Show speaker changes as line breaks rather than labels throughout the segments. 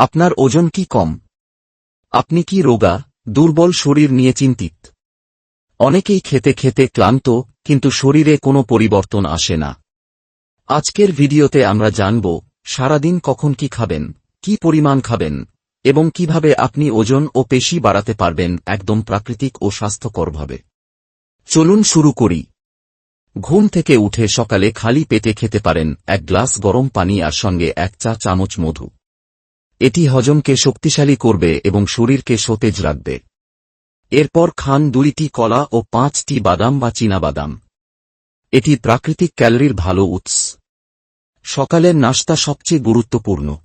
আপনার ওজন কি কম? আপনি কি রোগা, দুর্বল শরীর নিয়ে চিন্তিত? অনেকেই খেতে খেতে ক্লান্ত, কিন্তু শরীরে কোনো পরিবর্তন আসে না। আজকের ভিডিওতে আমরা জানব, সারাদিন কখন কি খাবেন, কি পরিমাণ খাবেন, এবং কীভাবে আপনি ওজন ও পেশি বাড়াতে পারবেন একদম প্রাকৃতিক ও স্বাস্থ্যকরভাবে। চলুন শুরু করি। ঘুম থেকে উঠে সকালে খালি পেটে খেতে পারেন এক গ্লাস গরম পানি আর সঙ্গে এক চা চামচ মধু। এটি হজমকে শক্তিশালী করবে এবং শরীরকে সতেজ রাখবে। এরপর খান দুইটি কলা ও পাঁচটি বাদাম বা বাদাম এটি প্রাকৃতিক ক্যালোরির ভালো উৎস। সকালের নাস্তা সবচেয়ে গুরুত্বপূর্ণ।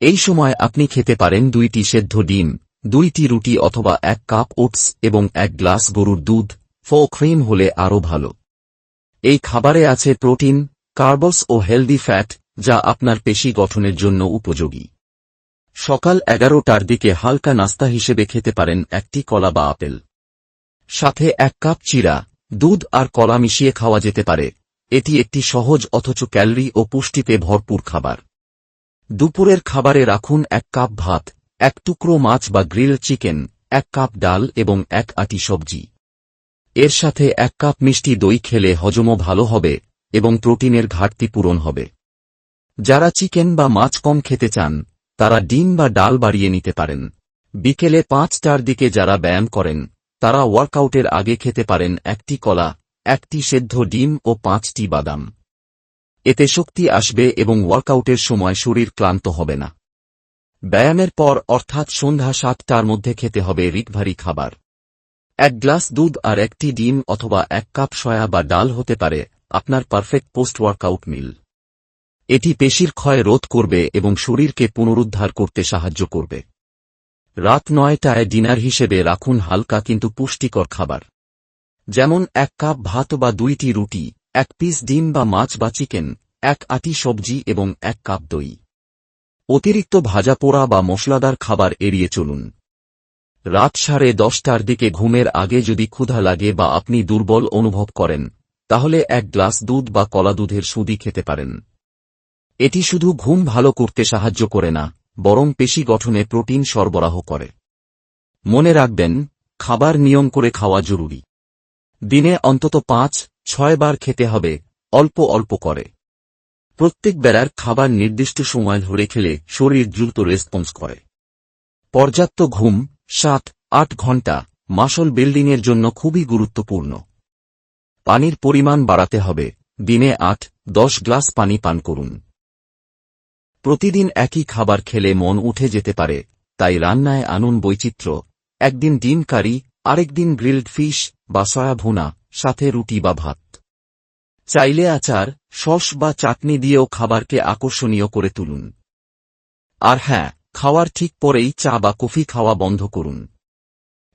এই সময় আপনি খেতে পারেন দুইটি সেদ্ধ ডিম, দুইটি রুটি অথবা এক কাপ ওটস এবং এক গ্লাস গরুর দুধ, ফো ক্রিম হলে আরও ভালো। এই খাবারে আছে প্রোটিন, কার্বস ও হেলদি ফ্যাট, যা আপনার পেশি গঠনের জন্য উপযোগী। সকাল এগারোটার দিকে হালকা নাস্তা হিসেবে খেতে পারেন একটি কলা বা আপেল। সাথে এক কাপ চিরা, দুধ আর কলা মিশিয়ে খাওয়া যেতে পারে। এটি একটি সহজ অথচ ক্যালরি ও পুষ্টিতে ভরপুর খাবার। দুপুরের খাবারে রাখুন এক কাপ ভাত, এক টুকরো মাছ বা গ্রিল চিকেন, এক কাপ ডাল এবং এক আটি সবজি। এর সাথে এক কাপ মিষ্টি দই খেলে হজমও ভালো হবে এবং প্রোটিনের ঘাটতি পূরণ হবে। যারা চিকেন বা মাছ কম খেতে চান তারা ডিম বা ডাল বাড়িয়ে নিতে পারেন। বিকেলে পাঁচটার দিকে যারা ব্যায়াম করেন, তারা ওয়ার্কআউটের আগে খেতে পারেন একটি কলা, একটি সেদ্ধ ডিম ও পাঁচটি বাদাম। এতে শক্তি আসবে এবং ওয়ার্কআউটের সময় শরীর ক্লান্ত হবে না। ব্যায়ামের পর অর্থাৎ সন্ধ্যা সাতটার মধ্যে খেতে হবে রিকভারি খাবার। এক গ্লাস দুধ আর একটি ডিম অথবা এক কাপ সয়া বা ডাল হতে পারে, আপনার পারফেক্ট পোস্ট ওয়ার্কআউট মিল। এটি পেশির ক্ষয় রোধ করবে এবং শরীরকে পুনরুদ্ধার করতে সাহায্য করবে। রাত নয়টায় ডিনার হিসেবে রাখুন হালকা কিন্তু পুষ্টিকর খাবার। যেমন এক কাপ ভাত বা দুইটি রুটি, এক পিস ডিম বা মাছ বা চিকেন, এক আটি সবজি এবং এক কাপ দই। অতিরিক্ত ভাজা পোড়া বা মশলাদার খাবার এড়িয়ে চলুন। রাত সাড়ে দশটার দিকে ঘুমের আগে যদি ক্ষুধা লাগে বা আপনি দুর্বল অনুভব করেন, তাহলে এক গ্লাস দুধ বা কলা দুধের সুদি খেতে পারেন। এটি শুধু ঘুম ভালো করতে সাহায্য করে না, বরং পেশি গঠনে প্রোটিন সরবরাহ করে। মনে রাখবেন, খাবার নিয়ম করে খাওয়া জরুরি। দিনে অন্তত পাঁচ, ছয় বার খেতে হবে, অল্প অল্প করে। প্রত্যেক বেড়ার খাবার নির্দিষ্ট সময় ধরে খেলে শরীর দ্রুত রেসপন্স করে। পর্যাপ্ত ঘুম, সাত, আট ঘণ্টা, মাসল বিল্ডিংয়ের জন্য খুবই গুরুত্বপূর্ণ। পানির পরিমাণ বাড়াতে হবে, দিনে আট, দশ গ্লাস পানি পান করুন। প্রতিদিন একই খাবার খেলে মন উঠে যেতে পারে, তাই রান্নায় আনুন বৈচিত্র্য। একদিন ডিম কারি, আরেকদিন গ্রিলড ফিশ বা সয়া ভুনা, সাথে রুটি বা ভাত। চাইলে আচার, সস বা চাটনি দিয়েও খাবারকে আকর্ষণীয় করে তুলুন। আর হ্যাঁ খাওয়ার ঠিক পরেই চা বা কফি খাওয়া বন্ধ করুন।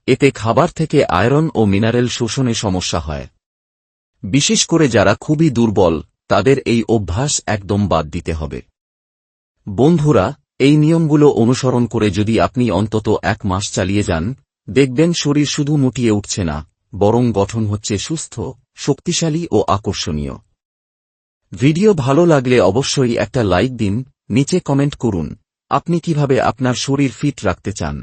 এতে খাবার থেকে আয়রন ও মিনারেল শোষণে সমস্যা হয়। বিশেষ করে যারা খুবই দুর্বল, তাদের এই অভ্যাস একদম বাদ দিতে হবে। বন্ধুরা, এই নিয়মগুলো অনুসরণ করে যদি আপনি অন্তত এক মাস চালিয়ে যান, দেখবেন শরীর শুধু মুটিয়ে উঠছে না, বরং গঠন হচ্ছে সুস্থ, শক্তিশালী ও আকর্ষণীয়। ভিডিও ভালো লাগলে অবশ্যই একটা লাইক দিন, নিচে কমেন্ট করুন, আপনি কীভাবে আপনার শরীর ফিট রাখতে চান।